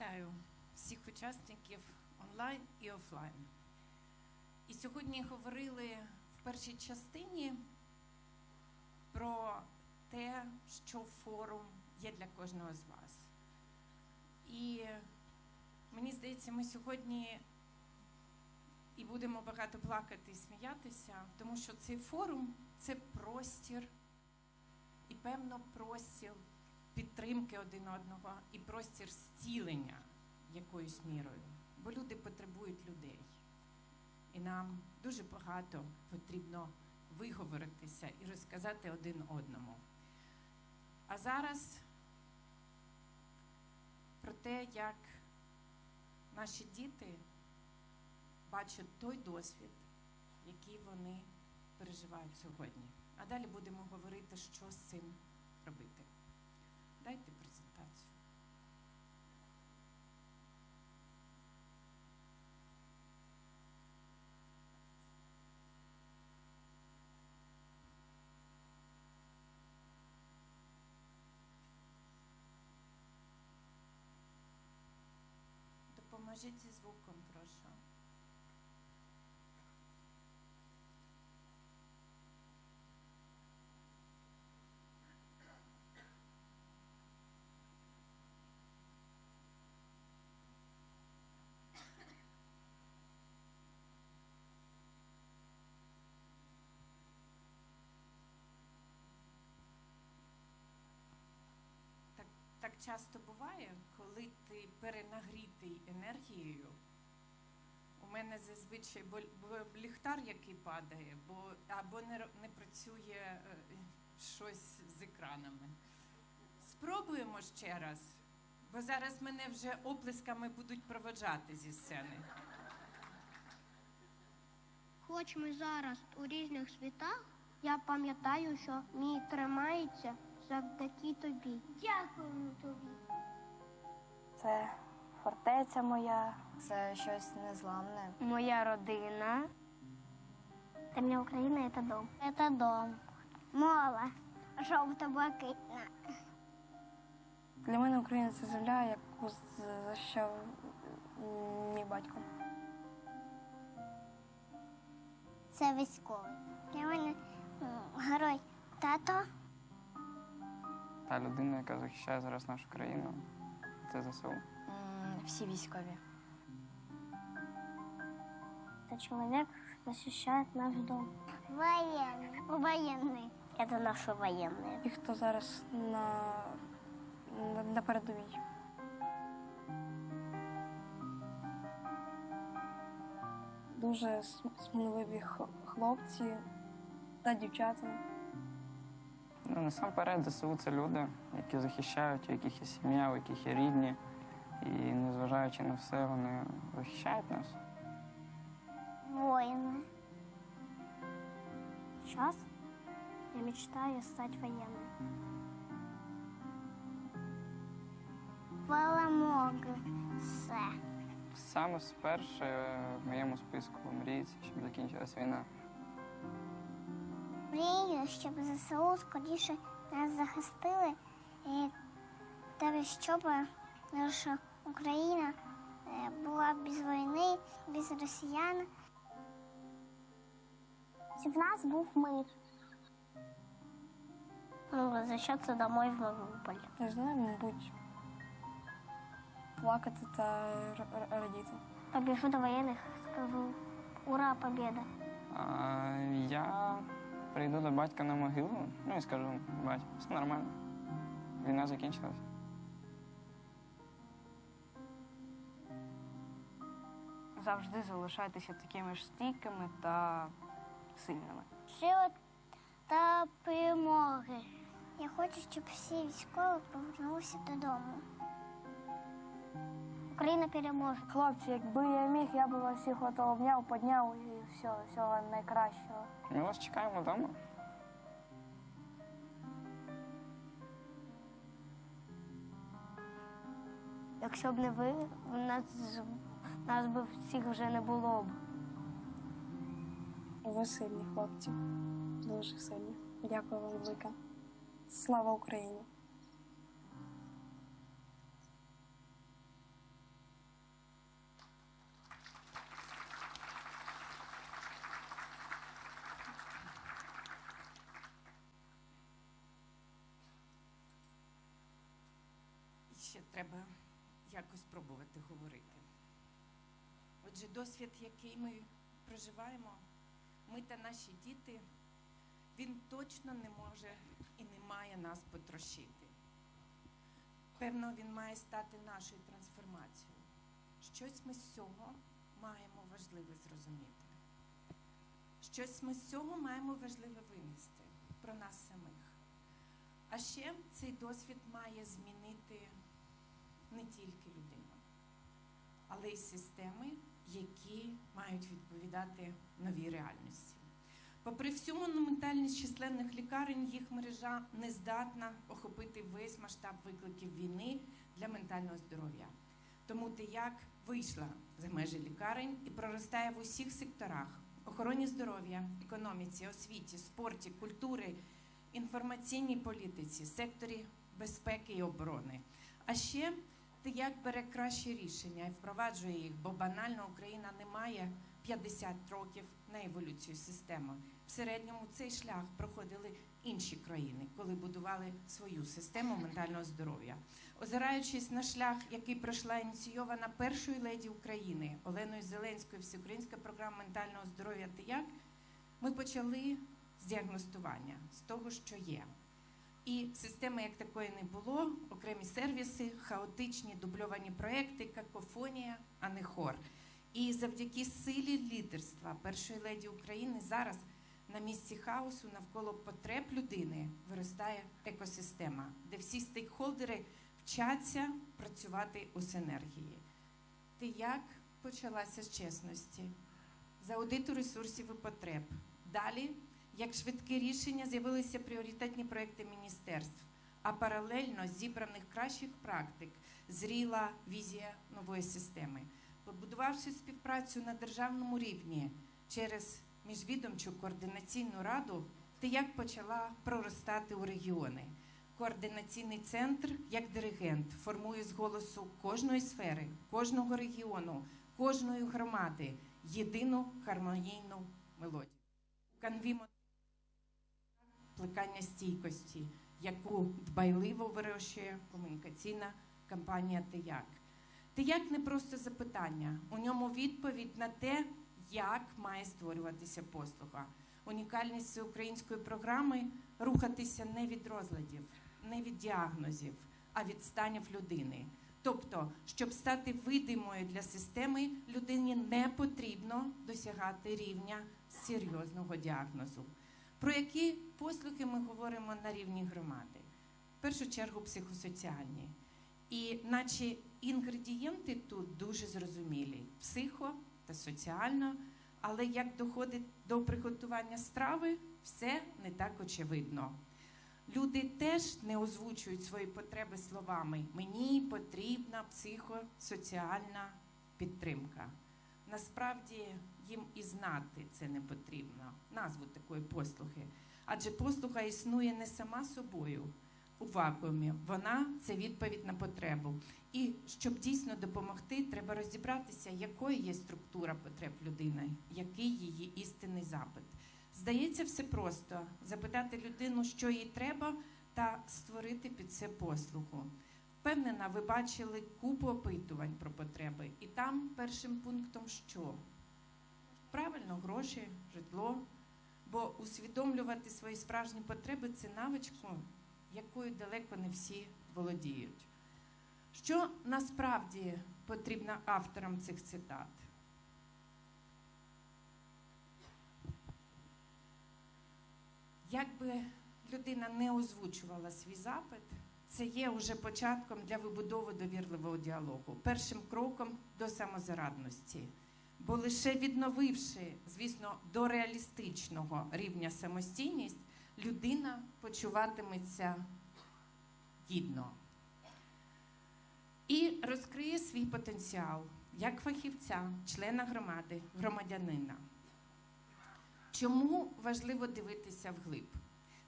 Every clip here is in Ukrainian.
Вітаю всіх учасників онлайн і офлайн. І сьогодні говорили в першій частині про те, що форум є для кожного з вас. І мені здається, ми сьогодні і будемо багато плакати і сміятися, тому що цей форум це простір і певно простір підтримки один одного і простір зцілення якоюсь мірою. Бо люди потребують людей. І нам дуже багато потрібно виговоритися і розказати один одному. А зараз про те, як наші діти бачать той досвід, який вони переживають сьогодні. А далі будемо говорити, що з цим робити. Дайте презентацію. Допоможіть зі звуком, прошу. Часто буває, коли ти перенагрітий енергією. У мене зазвичай ліхтар, який падає, бо або не, не працює е, щось з екранами. Спробуємо ще раз, бо зараз мене вже оплесками будуть проводжати зі сцени. Хоч ми зараз у різних світах, я пам'ятаю, що мій тримається завдяки тобі. Дякуємо тобі. Це фортеця моя, це щось незламне. Моя родина. Для мене Україна це дом. Це дом. Мова. Жовто-блакитна. Для мене Україна це земля, яку з- захищав м, мій батько. Це військовий. Для мене герой тато. Та людина, яка захищає зараз нашу країну, це ЗСУ. Всі військові. Це чоловік захищає наш дом. Воєнний. Воєнний. Це наші воєнні. І хто зараз на, на, на передовій. Дуже см- сміливі х- хлопці та дівчата. Ну, насамперед, ЗСУ це люди, які захищають, у яких є сім'я, у яких є рідні. І незважаючи на все, вони захищають нас. Воины. Сейчас я мечтаю стать военным. Перемоги. Все. Саме сперше в моєму списку це щоб закінчилась війна. Мрію, щоб ЗСУ скоріше нас захистили і та щоб наша Україна е, була без війни, без росіян. Щоб в нас був мир. Ну, возвращаться домой в Маріуполь. Не знаю, мабуть, плакати та радіти. Побежу до военных, скажу «Ура, победа!» А я прийду до батька на могилу, ну і скажу, батько, все нормально. Війна закінчилась. Завжди залишайтеся такими ж стійкими та сильними. Сили та перемоги. Я хочу, щоб всі військові повернулися додому. Україна переможе. Хлопці, якби я міг, я би вас всіх обняв, підняв і все, всього найкращого. Ми вас чекаємо вдома. Якщо б не ви, нас, нас би всіх вже не було б. Ви сильні хлопці, дуже сильні. Дякую вам велике. Слава Україні! ще треба якось пробувати говорити. Отже, досвід, який ми проживаємо, ми та наші діти, він точно не може і не має нас потрощити. Певно, він має стати нашою трансформацією. Щось ми з цього маємо важливе зрозуміти. Щось ми з цього маємо важливе винести про нас самих. А ще цей досвід має змінити не тільки людину, але й системи, які мають відповідати новій реальності. Попри всю монументальність численних лікарень, їх мережа не здатна охопити весь масштаб викликів війни для ментального здоров'я. Тому як вийшла за межі лікарень і проростає в усіх секторах охороні здоров'я, економіці, освіті, спорті, культури, інформаційній політиці, секторі безпеки і оборони. А ще як бере кращі рішення і впроваджує їх, бо банально Україна не має 50 років на еволюцію системи. В середньому цей шлях проходили інші країни, коли будували свою систему ментального здоров'я. Озираючись на шлях, який пройшла ініційована першою леді України Оленою Зеленською, всеукраїнська програма ментального здоров'я «Ти як?», ми почали з діагностування, з того, що є. І системи як такої не було, окремі сервіси, хаотичні дубльовані проекти, какофонія, а не хор. І завдяки силі лідерства першої леді України зараз на місці хаосу навколо потреб людини виростає екосистема, де всі стейкхолдери вчаться працювати у синергії. Ти як почалася з чесності, з аудиту ресурсів і потреб. Далі, як швидкі рішення, з'явилися пріоритетні проекти міністерств, а паралельно зібраних кращих практик зріла візія нової системи. Побудувавши співпрацю на державному рівні через міжвідомчу координаційну раду, ти як почала проростати у регіони. Координаційний центр, як диригент, формує з голосу кожної сфери, кожного регіону, кожної громади єдину гармонійну мелодію. Плекання стійкості, яку дбайливо вирощує комунікаційна кампанія «Ти-як». «Ти-як» не просто запитання, у ньому відповідь на те, як має створюватися послуга. Унікальність всеукраїнської програми рухатися не від розладів, не від діагнозів, а від станів людини. Тобто, щоб стати видимою для системи, людині не потрібно досягати рівня серйозного діагнозу. Про які послуги ми говоримо на рівні громади? В першу чергу психосоціальні. І наче інгредієнти тут дуже зрозумілі: психо та соціально, але як доходить до приготування страви, все не так очевидно. Люди теж не озвучують свої потреби словами Мені потрібна психосоціальна підтримка. Насправді їм і знати це не потрібно, назву такої послуги. Адже послуга існує не сама собою у вакуумі, вона це відповідь на потребу. І щоб дійсно допомогти, треба розібратися, якою є структура потреб людини, який її істинний запит. Здається, все просто запитати людину, що їй треба, та створити під це послугу. Впевнена, ви бачили купу опитувань про потреби, і там першим пунктом що? Правильно, гроші, житло. Бо усвідомлювати свої справжні потреби це навичку, якою далеко не всі володіють. Що насправді потрібно авторам цих цитат? Якби людина не озвучувала свій запит, це є уже початком для вибудови довірливого діалогу, першим кроком до самозарадності. Бо лише відновивши, звісно, до реалістичного рівня самостійність, людина почуватиметься гідно і розкриє свій потенціал як фахівця, члена громади, громадянина. Чому важливо дивитися вглиб?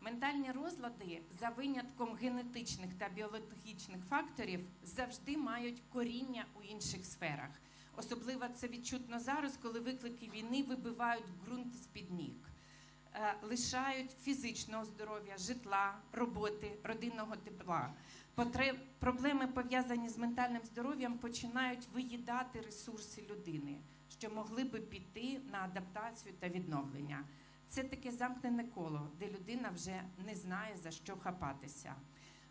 Ментальні розлади за винятком генетичних та біологічних факторів завжди мають коріння у інших сферах. Особливо це відчутно зараз, коли виклики війни вибивають ґрунт з-під ніг. е, лишають фізичного здоров'я, житла, роботи, родинного тепла. Потреб, проблеми, пов'язані з ментальним здоров'ям, починають виїдати ресурси людини, що могли би піти на адаптацію та відновлення. Це таке замкнене коло, де людина вже не знає за що хапатися.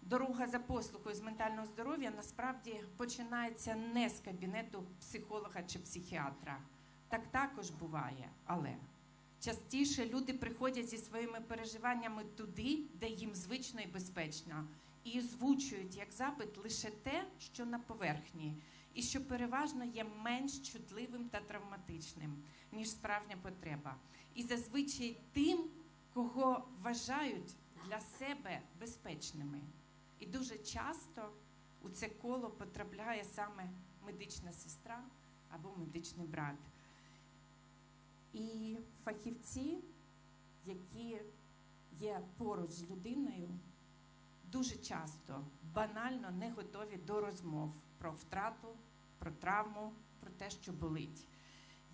Дорога за послугою з ментального здоров'я насправді починається не з кабінету психолога чи психіатра. Так також буває, але частіше люди приходять зі своїми переживаннями туди, де їм звично і безпечно, і озвучують як запит лише те, що на поверхні, і що переважно є менш чутливим та травматичним, ніж справжня потреба. І зазвичай тим, кого вважають для себе безпечними. І дуже часто у це коло потрапляє саме медична сестра або медичний брат. І фахівці, які є поруч з людиною, дуже часто банально не готові до розмов про втрату, про травму, про те, що болить.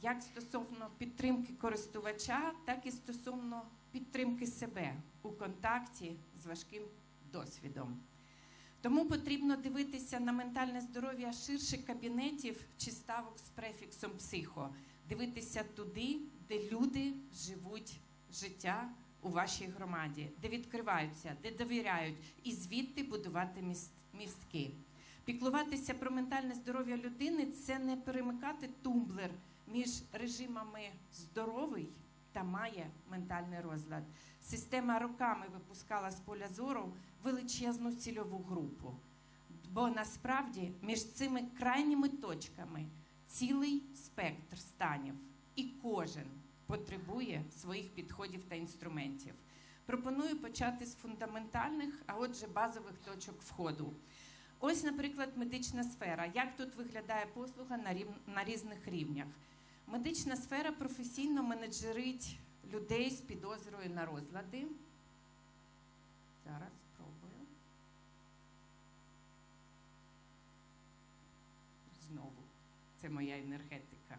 Як стосовно підтримки користувача, так і стосовно підтримки себе у контакті з важким досвідом. Тому потрібно дивитися на ментальне здоров'я ширше кабінетів чи ставок з префіксом психо, дивитися туди, де люди живуть життя у вашій громаді, де відкриваються, де довіряють, і звідти будувати міст- містки. Піклуватися про ментальне здоров'я людини це не перемикати тумблер між режимами здоровий та має ментальний розлад. Система роками випускала з поля зору величезну цільову групу. Бо насправді між цими крайніми точками цілий спектр станів, і кожен потребує своїх підходів та інструментів. Пропоную почати з фундаментальних, а отже, базових точок входу. Ось, наприклад, медична сфера. Як тут виглядає послуга на, рів... на різних рівнях? Медична сфера професійно менеджерить людей з підозрою на розлади. Зараз спробую. Знову, це моя енергетика.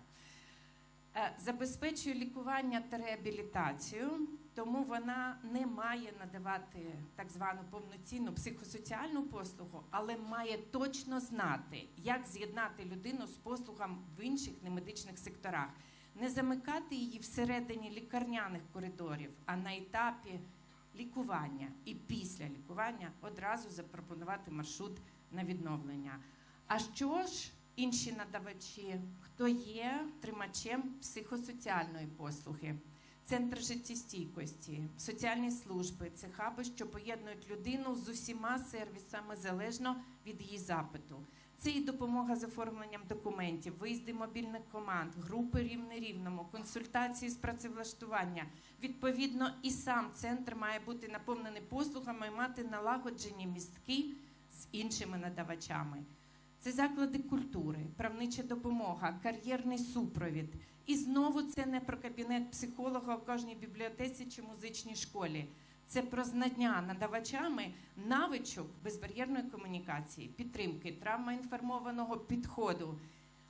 Е, Забезпечує лікування та реабілітацію, тому вона не має надавати так звану повноцінну психосоціальну послугу, але має точно знати, як з'єднати людину з послугами в інших немедичних секторах, не замикати її всередині лікарняних коридорів, а на етапі лікування і після лікування одразу запропонувати маршрут на відновлення. А що ж інші надавачі, хто є тримачем психосоціальної послуги? Центр життєстійкості, соціальні служби це хаби, що поєднують людину з усіма сервісами залежно від її запиту. Це і допомога з оформленням документів, виїзди мобільних команд, групи рівне рівному, консультації з працевлаштування. Відповідно, і сам центр має бути наповнений послугами і мати налагоджені містки з іншими надавачами. Це заклади культури, правнича допомога, кар'єрний супровід. І знову це не про кабінет психолога у кожній бібліотеці чи музичній школі. Це про знання надавачами навичок безбар'єрної комунікації, підтримки, травмоінформованого підходу,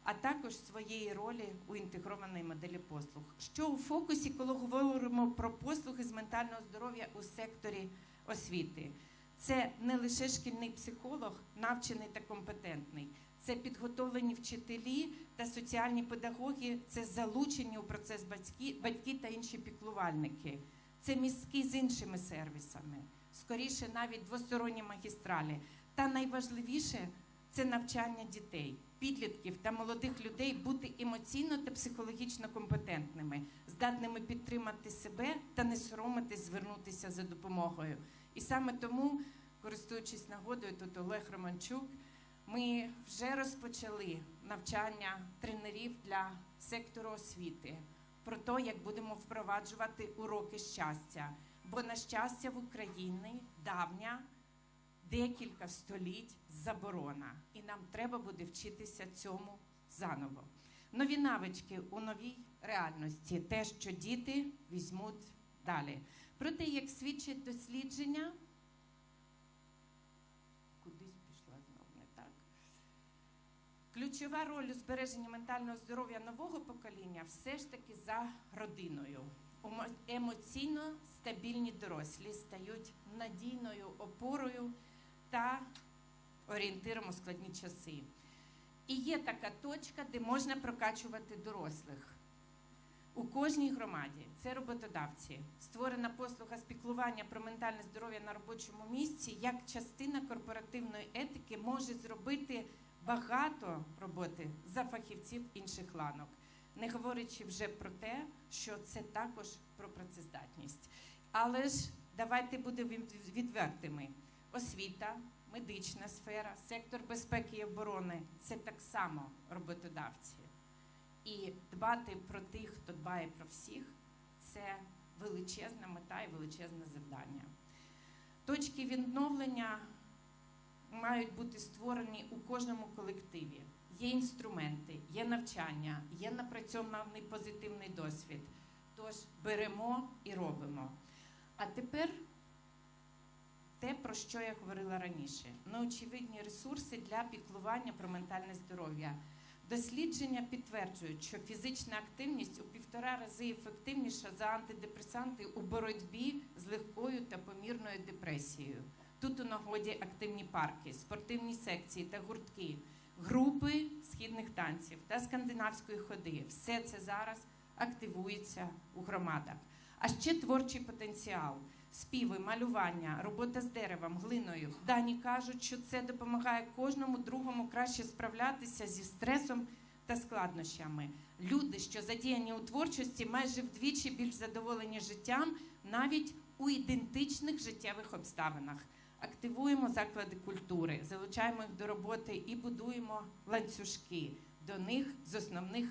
а також своєї ролі у інтегрованій моделі послуг. Що у фокусі, коли говоримо про послуги з ментального здоров'я у секторі освіти? Це не лише шкільний психолог, навчений та компетентний. Це підготовлені вчителі та соціальні педагоги, це залучені у процес батьки, батьки та інші піклувальники. Це мізки з іншими сервісами, скоріше навіть двосторонні магістралі. Та найважливіше це навчання дітей, підлітків та молодих людей бути емоційно та психологічно компетентними, здатними підтримати себе та не соромитись звернутися за допомогою. І саме тому, користуючись нагодою, тут Олег Романчук, ми вже розпочали навчання тренерів для сектору освіти про те, як будемо впроваджувати уроки щастя. Бо на щастя в Україні давня декілька століть заборона, і нам треба буде вчитися цьому заново. Нові навички у новій реальності, те, що діти візьмуть далі. Про те, як свідчать дослідження, кудись пішла знов не так. Ключова роль у збереженні ментального здоров'я нового покоління все ж таки за родиною. емоційно стабільні дорослі стають надійною опорою та орієнтиром у складні часи. І є така точка, де можна прокачувати дорослих. У кожній громаді це роботодавці. Створена послуга спіклування про ментальне здоров'я на робочому місці як частина корпоративної етики може зробити багато роботи за фахівців інших ланок, не говорячи вже про те, що це також про працездатність. Але ж давайте будемо від- відвертими. Освіта, медична сфера, сектор безпеки і оборони це так само роботодавці. І дбати про тих, хто дбає про всіх, це величезна мета і величезне завдання. Точки відновлення мають бути створені у кожному колективі. Є інструменти, є навчання, є напрацьований позитивний досвід. Тож беремо і робимо. А тепер те, про що я говорила раніше: неочевидні ресурси для піклування про ментальне здоров'я. Дослідження підтверджують, що фізична активність у півтора рази ефективніша за антидепресанти у боротьбі з легкою та помірною депресією. Тут у нагоді активні парки, спортивні секції та гуртки, групи східних танців та скандинавської ходи. Все це зараз активується у громадах. А ще творчий потенціал, співи, малювання, робота з деревом, глиною. Дані кажуть, що це допомагає кожному другому краще справлятися зі стресом та складнощами. Люди, що задіяні у творчості, майже вдвічі більш задоволені життям, навіть у ідентичних життєвих обставинах. Активуємо заклади культури, залучаємо їх до роботи і будуємо ланцюжки до них з основних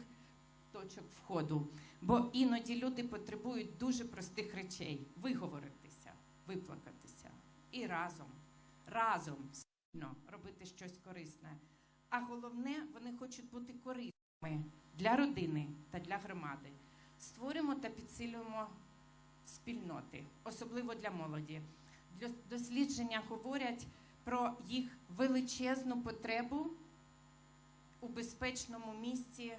точок входу. Бо іноді люди потребують дуже простих речей: виговоритися, виплакатися і разом, разом спільно робити щось корисне. А головне, вони хочуть бути корисними для родини та для громади. Створюємо та підсилюємо спільноти, особливо для молоді. Дослідження говорять про їх величезну потребу у безпечному місці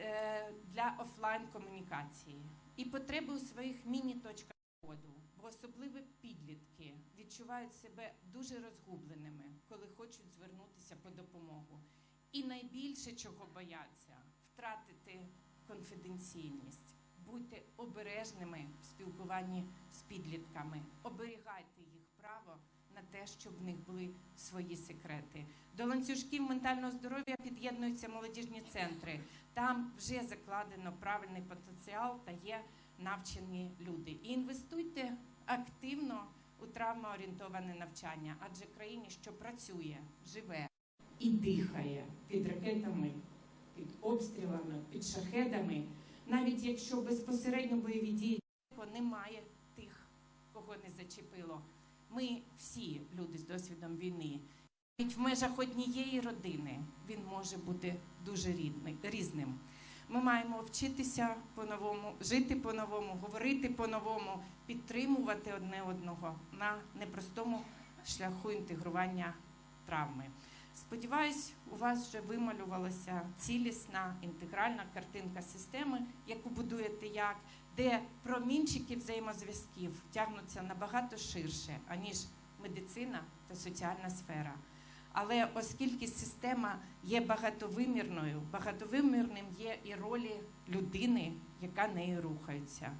е, для офлайн комунікації і потреби у своїх міні-точках входу, бо особливо підлітки відчувають себе дуже розгубленими, коли хочуть звернутися по допомогу. І найбільше чого бояться втратити конфіденційність. Будьте обережними в спілкуванні з підлітками, оберігайте їх право на те, щоб в них були свої секрети. До ланцюжків ментального здоров'я під'єднуються молодіжні центри. Там вже закладено правильний потенціал та є навчені люди. І інвестуйте активно у травмоорієнтоване навчання, адже країні, що працює, живе і дихає під ракетами, під обстрілами, під шахедами, навіть якщо безпосередньо бойові дії немає тих, кого не зачепило. Ми всі люди з досвідом війни. Навіть в межах однієї родини він може бути дуже рідний, різним. Ми маємо вчитися по-новому, жити по-новому, говорити по-новому, підтримувати одне одного на непростому шляху інтегрування травми. Сподіваюсь, у вас вже вималювалася цілісна інтегральна картинка системи, яку будуєте як, де промінчики взаємозв'язків тягнуться набагато ширше, аніж медицина та соціальна сфера. Але оскільки система є багатовимірною, багатовимірним є і ролі людини, яка нею рухається.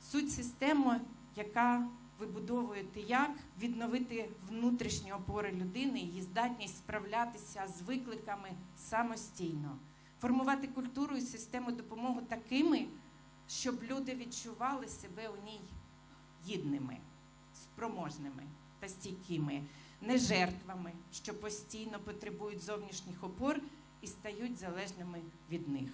Суть системи, яка вибудовуєте як відновити внутрішні опори людини, її здатність справлятися з викликами самостійно, формувати культуру і систему допомоги такими, щоб люди відчували себе у ній гідними, спроможними та стійкими, не жертвами, що постійно потребують зовнішніх опор і стають залежними від них.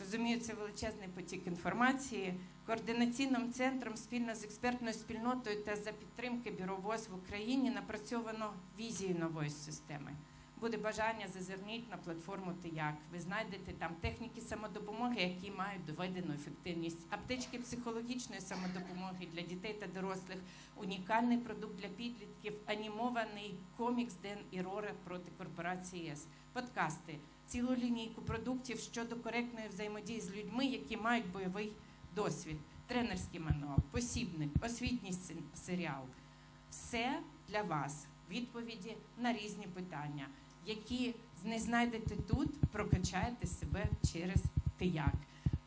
Розумію, це величезний потік інформації. Координаційним центром спільно з експертною спільнотою та за підтримки Бюро ВОЗ в Україні напрацьовано візію нової системи. Буде бажання, зазирніть на платформу Тияк. Ви знайдете там техніки самодопомоги, які мають доведену ефективність. Аптечки психологічної самодопомоги для дітей та дорослих, унікальний продукт для підлітків, анімований комікс Ден і Рора проти корпорації ЄС, подкасти, цілу лінійку продуктів щодо коректної взаємодії з людьми, які мають бойовий досвід, тренерський мануал, посібник, освітній серіал. Все для вас відповіді на різні питання, які не знайдете тут, прокачаєте себе через тияк.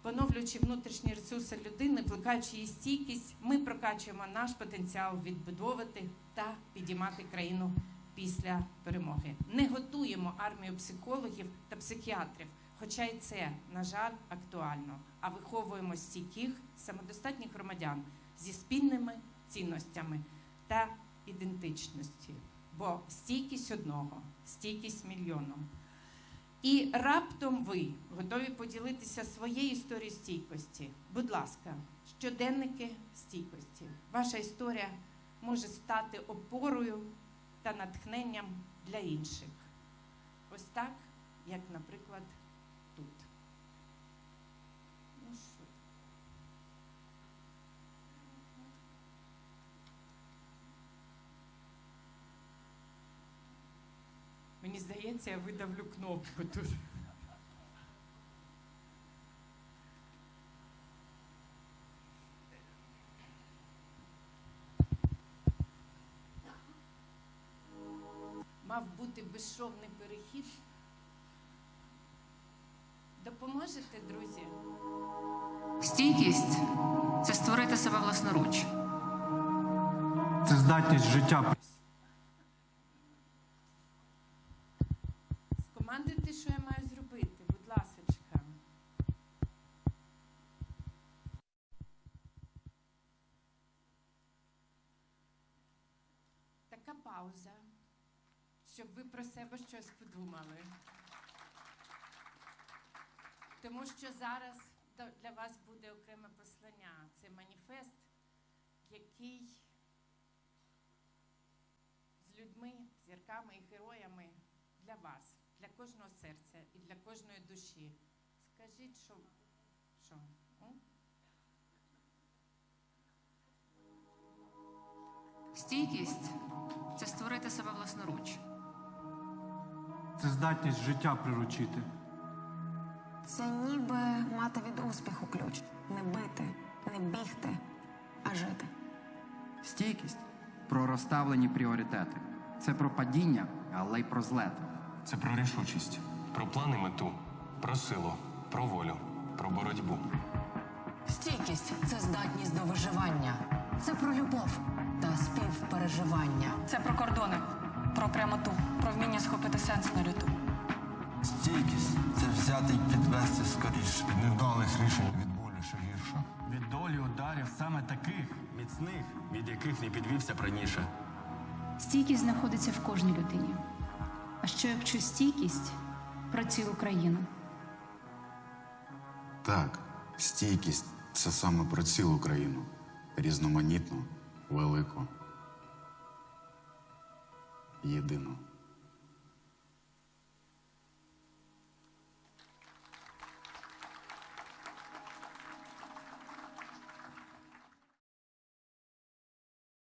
Поновлюючи внутрішні ресурси людини, плекаючи її стійкість, ми прокачуємо наш потенціал відбудовувати та підіймати країну після перемоги. Не готуємо армію психологів та психіатрів, хоча й це, на жаль, актуально. А виховуємо стійких, самодостатніх громадян зі спільними цінностями та ідентичності. Бо стійкість одного, стійкість мільйоном. І раптом ви готові поділитися своєю історією стійкості. Будь ласка, щоденники стійкості. Ваша історія може стати опорою та натхненням для інших. Ось так, як, наприклад, тут. Ну що? Мені я видавлю кнопку тут. Мав бути безшовний перехід. Допоможете, друзі? Стійкість це створити себе власноруч. Це здатність життя Скомандуйте, що я маю зробити, будь ласочка. Така пауза, щоб ви про себе щось подумали. Тому що зараз для вас буде окреме послання. Це маніфест, який з людьми, зірками і героями для вас, для кожного серця і для кожної душі. Скажіть, що. що? Стійкість це створити себе власноруч. Це здатність життя приручити. Це ніби мати від успіху ключ. Не бити, не бігти, а жити. Стійкість про розставлені пріоритети. Це про падіння, але й про злет. Це про рішучість, про плани мету, про силу, про волю, про боротьбу. Стійкість це здатність до виживання. Це про любов та співпереживання. Це про кордони, про прямоту, про вміння схопити сенс на люту. Стійкість це взяти й підвести скоріше. Від невдалих рішень від болю ще гірше. Від долі ударів саме таких. Міцних, від яких не підвівся б раніше. Стійкість знаходиться в кожній людині. А що якщо стійкість про цілу країну? Так, стійкість це саме про цілу країну. Різноманітну, велику, єдину.